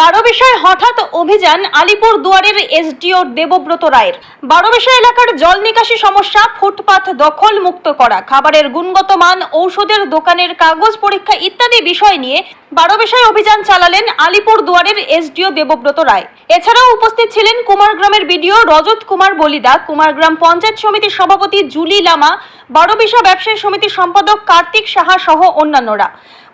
বারো বিষয় হঠাৎ অভিযান আলিপুর দুয়ারের এসডিও দেবব্রত রায়ের। বারো বিষয় এলাকার জল নিকাশি সমস্যা ফুটপাথ দখল মুক্ত করা, খাবারের গুণগত মান, ঔষধের দোকানের কাগজ পরীক্ষা ইত্যাদি বিষয় নিয়ে বারো বিষয় অভিযান চালালেন আলিপুর দুয়ারের এসডিও দেবব্রত রায়। এছাড়াও উপস্থিত ছিলেন কুমারগ্রামের বিডিও রজত কুমার বলিদা, কুমারগ্রাম পঞ্চায়েত সমিতির সভাপতি জুলি লামা বারো বিষয়, ব্যবসায়ী সমিতির সম্পাদক কার্তিক সাহা সহ অন্যান্যরা।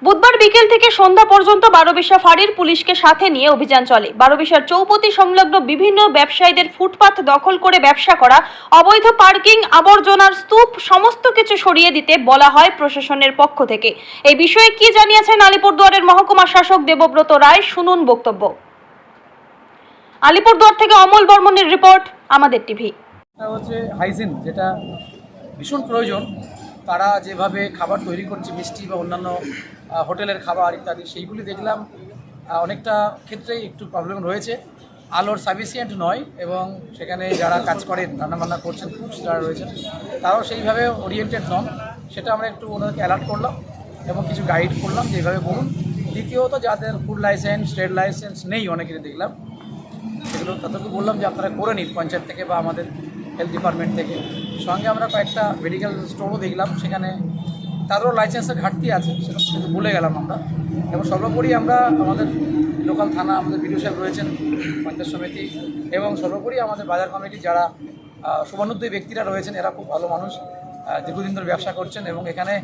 বুধবার বিকেল থেকে সন্ধ্যা পর্যন্ত বারোবিশা ফাঁড়ির পুলিশকে সাথে নিয়ে অভিযান চলে। বারোবিশার চৌপতি সংলগ্ন বিভিন্ন ব্যবসায়ীদের ফুটপাথ দখল করে ব্যবসা করা, অবৈধ পার্কিং, আবর্জনার স্তূপ, সমস্ত কিছু সরিয়ে দিতে বলা হয় প্রশাসনের পক্ষ থেকে। এই বিষয়ে কি জানিয়েছেন আলিপুরদুয়ারের মহকুমা শাসক দেবব্রত রায়, শুনুন বক্তব্য। আলিপুরদুয়ার থেকে অমল বর্মনের রিপোর্ট, আমাদের টিভি। হচ্ছে হাইজিন, যেটা ভীষণ প্রয়োজন। তারা যেভাবে খাবার তৈরি করছে, মিষ্টি বা অন্যান্য হোটেলের খাবার ইত্যাদি, সেইগুলি দেখলাম অনেকটা ক্ষেত্রেই একটু প্রবলেম রয়েছে। আলোর সাফিসিয়েন্ট নয় এবং সেখানে যারা কাজ করেন, রান্নাবান্না করছেন কুকস যারা রয়েছেন, তারাও সেইভাবে ওরিয়েন্টেড নন। সেটা আমরা একটু ওনাদেরকে অ্যালার্ট করলাম এবং কিছু গাইড করলাম যেভাবে করুন। দ্বিতীয়ত, যাদের ফুড লাইসেন্স ট্রেড লাইসেন্স নেই, অনেকেরই দেখলাম। সেগুলো তাদেরকে বললাম যে আপনারা করে নিন, পঞ্চায়েত থেকে বা আমাদের হেলথ ডিপার্টমেন্ট থেকে। সঙ্গে আমরা কয়েকটা মেডিকেল স্টোরও দেখলাম সেখানে তাদেরও লাইসেন্সের ঘাটতি আছে সেটা কিন্তু ভুলে গেলাম আমরা। এবং সর্বোপরি আমরা আমাদের লোকাল থানা আমাদের বিডিও সাহেব রয়েছেন পঞ্চায়েত সমিতি এবং সর্বোপরি আমাদের বাজার কমিটি যারা আহ, ব্যক্তিরা রয়েছেন এরা খুব ভালো মানুষ দীর্ঘদিন ধরে ব্যবসা করছেন এবং এখানে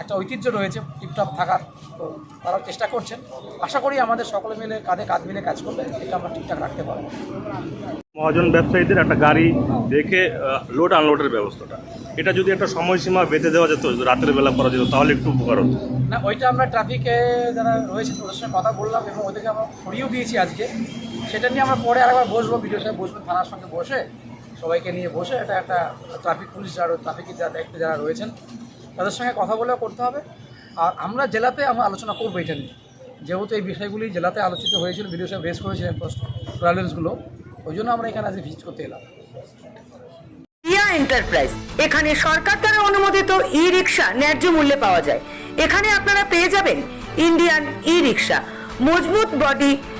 একটা ঐতিহ্য রয়েছে টিপটপ থাকার। তো তারাও চেষ্টা করছেন। আশা করি আমাদের সকলে মিলে কাঁধে কাঁধ মিলে কাজ করলে এটা আমরা ঠিকঠাক রাখতে পারব। মহাজন ব্যবসায়ীদের একটা গাড়ি রেখে লোড আনলোডের ব্যবস্থাটা। এটা যদি একটা সময়সীমা বেঁধে দেওয়া যেত রাতের বেলা করা যেত তাহলে একটু উপকার হতো। না ওইটা আমরা ট্রাফিকে যারা রয়েছে ওদের সঙ্গে কথা বললাম এবং ওদেরকে আমরা সরিয়েও দিয়েছি আজকে। সেটা নিয়ে আমরা পরে আরেকবার বসবো ভিডিও সাহেব বসবেন থানার সঙ্গে বসে সবাইকে নিয়ে বসে এটা একটা ট্রাফিক পুলিশ যারা ট্রাফিকের যারা দায়িত্বে যারা রয়েছেন তাদের সঙ্গে কথা বলেও করতে হবে। আর আমরা জেলাতে আমরা আলোচনা করব এটা নিয়ে। যেহেতু এই বিষয়গুলি জেলাতে আলোচিত হয়েছিল ভিডিও সাহেব রেস করেছিলেন প্রবলেমসগুলো ওই জন্য আমরা এখানে আজকে ভিজিট করতে এলাম। রিয়া এন্টারপ্রাইজ এখানে সরকার দ্বারা অনুমোদিত ই রিক্সা ন্যায্য মূল্যে পাওয়া যায়। এখানে আপনারা পেয়ে যাবেন ইন্ডিয়ান ই রিক্সা মজবুত বডি